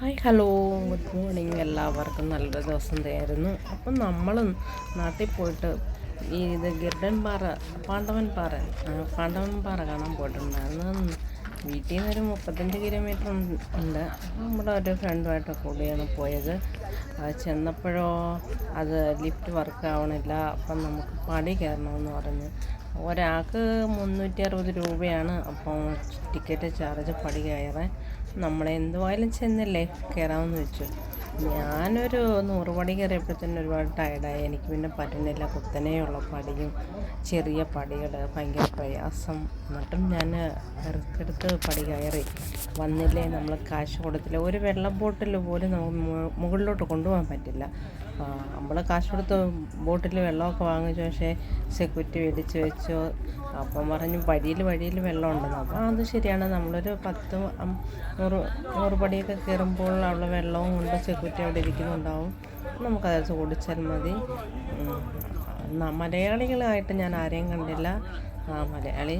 Hi hello good morning എല്ലാവർക്കും. നല്ലൊരു ദിവസം തരുന്നു അപ്പം നമ്മൾ നാട്ടിൽ പോയിട്ട് ഈ ഇത് ഗിർഡൻ പാറ പാണ്ഡവൻ പാറ പാണ്ഡവൻ പാറ കാണാൻ പോയിട്ടുണ്ടായിരുന്നു വീട്ടിൽ നിന്ന് ഒരു മുപ്പത്തഞ്ച് കിലോമീറ്റർ ഉണ്ട്. നമ്മുടെ ഒരു ഫ്രണ്ടുമായിട്ട് കൂടിയാണ് പോയത്. ചെന്നപ്പോഴോ അത് ലിഫ്റ്റ് വർക്ക് ആവണില്ല. അപ്പം നമുക്ക് പടി കയറണമെന്ന് പറഞ്ഞ്. ഒരാൾക്ക് മുന്നൂറ്റി അറുപത് രൂപയാണ്. അപ്പം ടിക്കറ്റ് ചാർജ് പടി കയറാൻ. നമ്മളെന്തുമായാലും ചെന്നില്ലേ കയറാമെന്ന് വെച്ചു. ഞാനൊരു നൂറ് പടി കയറിയപ്പോഴത്തേനും ഒരുപാട് ടയർഡായി എനിക്ക് പിന്നെ പറ്റുന്നില്ല കുത്തനെയുള്ള പടിയും ചെറിയ പടികൾ ഭയങ്കര പ്രയാസം. എന്നിട്ടും ഞാൻ റിസ്ക് എടുത്ത് പടി കയറി. വന്നില്ലേ നമ്മൾ കാശ് കൊടുത്തില്ല. ഒരു വെള്ളം ബോട്ടിൽ പോലും നമുക്ക് മുകളിലോട്ട് കൊണ്ടുപോകാൻ പറ്റില്ല. നമ്മൾ കാശ് കൊടുത്ത് ബോട്ടിൽ വെള്ളമൊക്കെ വാങ്ങിച്ചു പക്ഷേ സെക്യൂരിറ്റി മേടിച്ച് വെച്ചു. അപ്പം പറഞ്ഞു വഴിയിൽ വഴിയിൽ വെള്ളമുണ്ടെന്ന്. അപ്പോൾ അത് ശരിയാണ്. നമ്മളൊരു പത്ത് നൂറ് നൂറ് പടിയൊക്കെ കയറുമ്പോൾ അവിടെ വെള്ളവും കൊണ്ട് സെക്യൂരിറ്റി അവിടെ ഇരിക്കുന്നുണ്ടാവും. നമുക്കത് കുടിച്ചാൽ മതി. മലയാളികളായിട്ട് ഞാൻ ആരെയും കണ്ടില്ല. മലയാളി